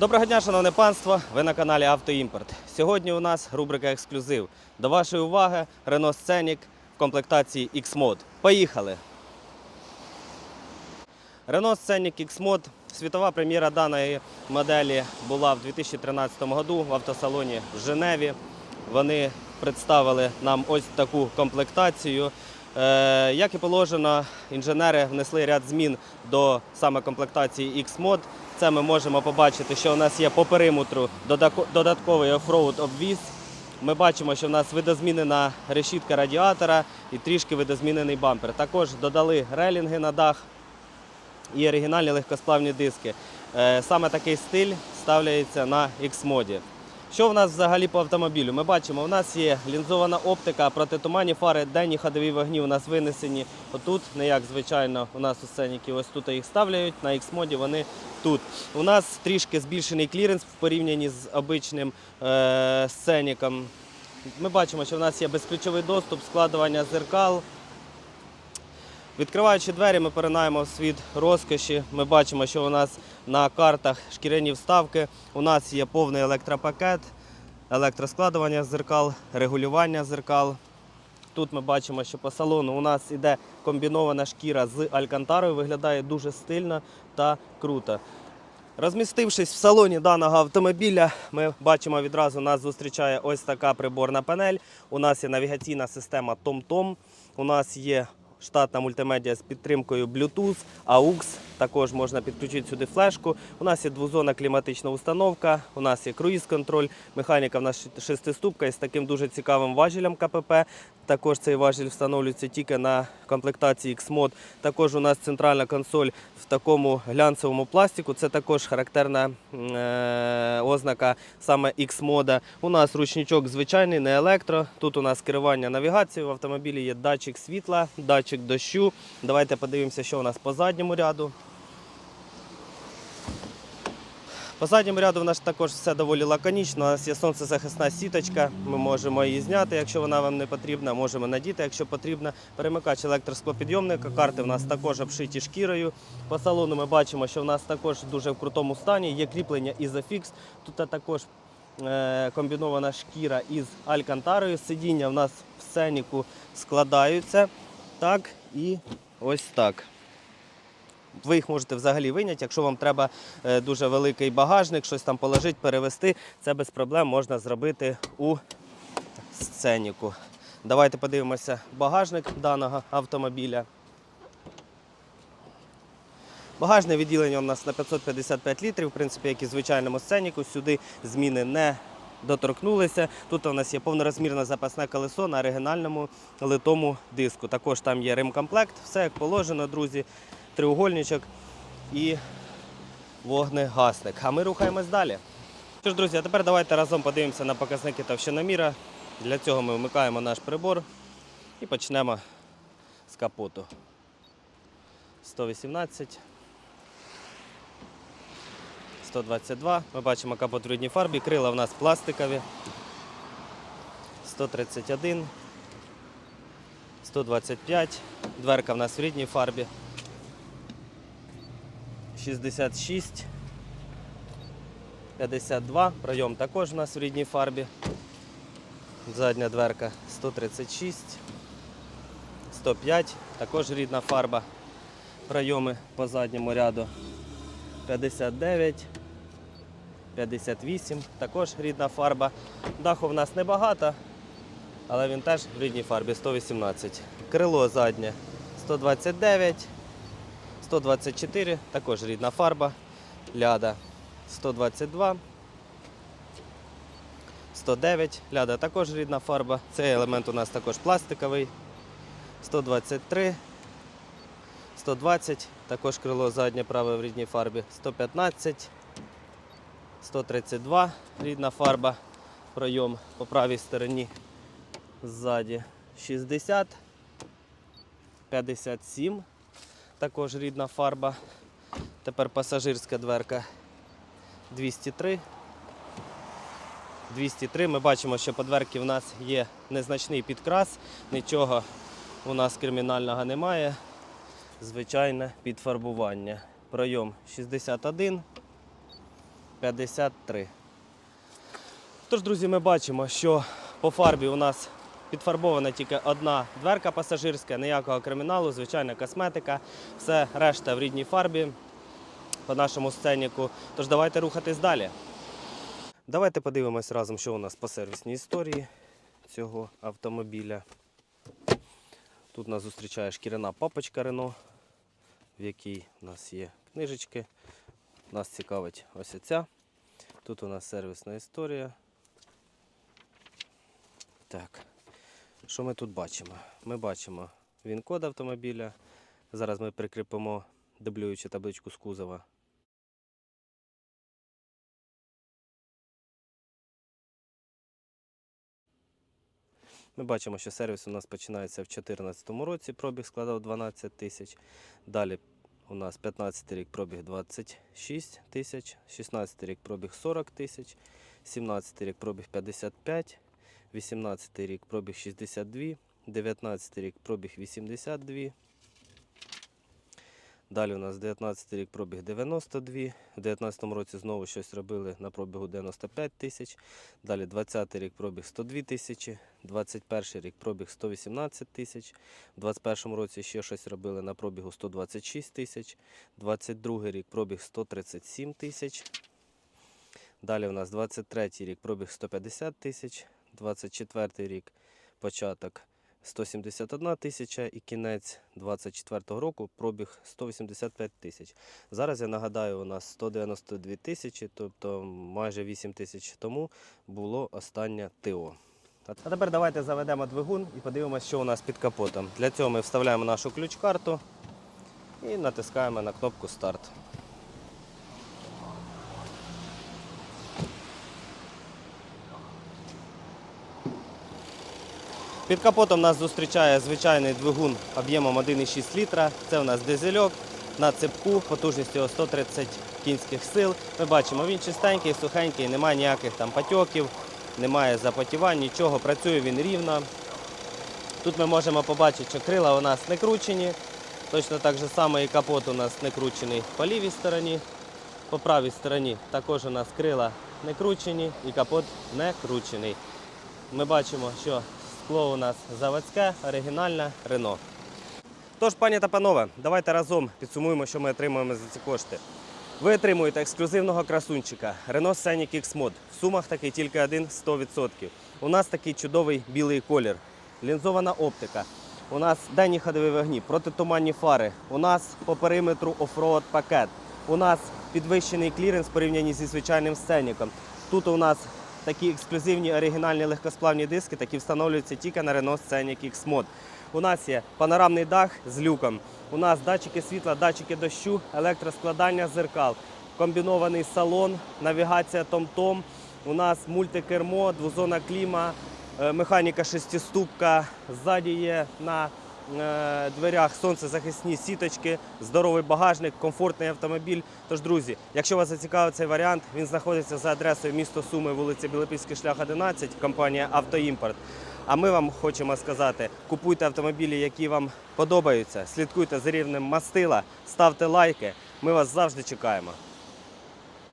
Доброго дня, шановне панство! Ви на каналі Автоімпорт. Сьогодні у нас рубрика Ексклюзив. До вашої уваги Renault Scenic в комплектації X-Mod. Поїхали! Renault Scenic X-Mod. Світова прем'єра даної моделі була в 2013 году в автосалоні в Женеві. Вони представили нам ось таку комплектацію. Е, як і положено, інженери внесли ряд змін до саме комплектації X-Mod. Це ми можемо побачити, що у нас є по периметру додатковий офроуд обвіз. Ми бачимо, що в нас видозмінена решітка радіатора і трішки видозмінений бампер. Також додали релінги на дах і оригінальні легкосплавні диски. Е, Саме такий стиль ставляється на X-моді. Що в нас взагалі по автомобілю? Ми бачимо, у нас є лінзована оптика, протитуманні фари, денні ходові вогні у нас винесені. Отут, не як звичайно, у нас у сценіки, ось тут їх ставляють, на X-моді вони тут. У нас трішки збільшений кліренс в порівнянні з обичним е- сценіком. Ми бачимо, що в нас є безключовий доступ, складування зеркал, Відкриваючи двері, ми поринаємо в світ розкоші. Ми бачимо, що у нас на картах шкіряні вставки. У нас є повний електропакет, електроскладування зеркал, регулювання зеркал. Тут ми бачимо, що по салону у нас іде комбінована шкіра з алькантарою, виглядає дуже стильно та круто. Розмістившись в салоні даного автомобіля, ми бачимо відразу нас зустрічає ось така приборна панель. У нас є навігаційна система TomTom. У нас є штатна мультимедіа з підтримкою Bluetooth, AUX. Також можна підключити сюди флешку. У нас є двозонна кліматична установка, у нас є круїз-контроль, механіка в нас шестиступка із таким дуже цікавим важелем КПП. Також цей важіль встановлюється тільки на комплектації X-Mod. Також у нас центральна консоль в такому глянцевому пластику. Це також характерна е- ознака саме X-мода. У нас ручничок звичайний, не електро. Тут у нас керування навігацією. В автомобілі є датчик світла, датчик дощу. Давайте подивимося, що у нас по задньому ряду. По задньому ряду в нас також все доволі лаконічно. У нас є сонцезахисна сіточка. Ми можемо її зняти, якщо вона вам не потрібна. Можемо надіти, якщо потрібно. Перемикач електросклопідйомника. Карти в нас також обшиті шкірою. По салону ми бачимо, що в нас також дуже в крутому стані. Є кріплення Isofix. Тут також е, комбінована шкіра із алькантарою. Сидіння в нас в сценіку складаються. Так і ось так. Ви їх можете взагалі виняти, якщо вам треба е, дуже великий багажник, щось там положити, перевезти, це без проблем можна зробити у сценіку. Давайте подивимося багажник даного автомобіля. Багажне відділення у нас на 555 літрів, в принципі, як і звичайному сценіку. Сюди зміни не доторкнулися. Тут у нас є повнорозмірне запасне колесо на оригінальному литому диску. Також там є ремкомплект, все як положено, друзі треугольничок і вогнегасник. А ми рухаємось далі. Що ж, друзі, а тепер давайте разом подивимося на показники товщиноміра. Для цього ми вмикаємо наш прибор і почнемо з капоту. 118. 122. Ми бачимо капот в рідній фарбі, крила в нас пластикові. 131. 125. Дверка в нас в рідній фарбі. 66, 52, пройом також у нас в рідній фарбі. Задня дверка 136, 105, також рідна фарба. Пройоми по задньому ряду 59, 58, також рідна фарба. Даху в нас небагато, але він теж в рідній фарбі 118. Крило заднє 129. 124, також рідна фарба, ляда 122, 109, ляда також рідна фарба. Цей елемент у нас також пластиковий. 123, 120, також крило заднє праве в рідній фарбі, 115, 132, рідна фарба, пройом по правій стороні ззаді 60, 57 також рідна фарба. Тепер пасажирська дверка 203. 203. Ми бачимо, що по дверці в нас є незначний підкрас, нічого у нас кримінального немає. Звичайне підфарбування. Пройом 61. 53. Тож, друзі, ми бачимо, що по фарбі у нас підфарбована тільки одна дверка пасажирська, ніякого криміналу, звичайна косметика, все решта в рідній фарбі по нашому сценіку. Тож давайте рухатись далі. Давайте подивимось разом, що у нас по сервісній історії цього автомобіля. Тут нас зустрічає шкіряна папочка Рено, в якій у нас є книжечки. Нас цікавить ось ця. Тут у нас сервісна історія. Так. Що ми тут бачимо? Ми бачимо він-код автомобіля. Зараз ми прикріпимо дублюючу табличку з кузова. Ми бачимо, що сервіс у нас починається в 2014 році, пробіг складав 12 тисяч. Далі у нас 15 рік пробіг 26 тисяч, 16 рік пробіг 40 тисяч, 17 рік пробіг 55, 18 рік пробіг 62, 19 рік пробіг 82. Далі у нас 19 рік пробіг 92, в 19 році знову щось робили на пробігу 95 тисяч. Далі 20 рік пробіг 102 тисячі, 21 рік пробіг 118 тисяч, в 21 році ще щось робили на пробігу 126 тисяч, 22 рік пробіг 137 тисяч. Далі у нас 23 рік пробіг 150 тисяч, 24 рік початок 171 тисяча і кінець 24 року пробіг 185 тисяч. Зараз я нагадаю, у нас 192 тисячі, тобто майже 8 тисяч тому було останнє ТО. А тепер давайте заведемо двигун і подивимося, що у нас під капотом. Для цього ми вставляємо нашу ключ-карту і натискаємо на кнопку старт. Під капотом нас зустрічає звичайний двигун об'ємом 1,6 літра. Це у нас дизельок на цепку потужністю 130 кінських сил. Ми бачимо, він чистенький, сухенький, немає ніяких там патьоків, немає запотівань, нічого. Працює він рівно. Тут ми можемо побачити, що крила у нас не кручені. Точно так же само і капот у нас не кручений по лівій стороні. По правій стороні також у нас крила не кручені і капот не кручений. Ми бачимо, що скло у нас заводське, оригінальне Рено. Тож, пані та панове, давайте разом підсумуємо, що ми отримуємо за ці кошти. Ви отримуєте ексклюзивного красунчика Renault Scenic X-Mod. В сумах такий тільки один 100%. У нас такий чудовий білий колір, лінзована оптика. У нас денні ходові вогні, протитуманні фари. У нас по периметру оффроад пакет. У нас підвищений кліренс в порівнянні зі звичайним сценіком. Тут у нас такі ексклюзивні оригінальні легкосплавні диски, такі встановлюються тільки на Renault Scenic X-Mod. У нас є панорамний дах з люком. У нас датчики світла, датчики дощу, електроскладання зеркал, комбінований салон, навігація Том-Том. У нас мультикермо, двозона кліма, е, механіка шестиступка. Ззаді є на дверях сонцезахисні сіточки, здоровий багажник, комфортний автомобіль. Тож, друзі, якщо вас зацікавив цей варіант, він знаходиться за адресою місто Суми, вулиця Білопільський шлях 11, компанія Автоімпорт. А ми вам хочемо сказати: купуйте автомобілі, які вам подобаються, слідкуйте за рівнем мастила, ставте лайки. Ми вас завжди чекаємо.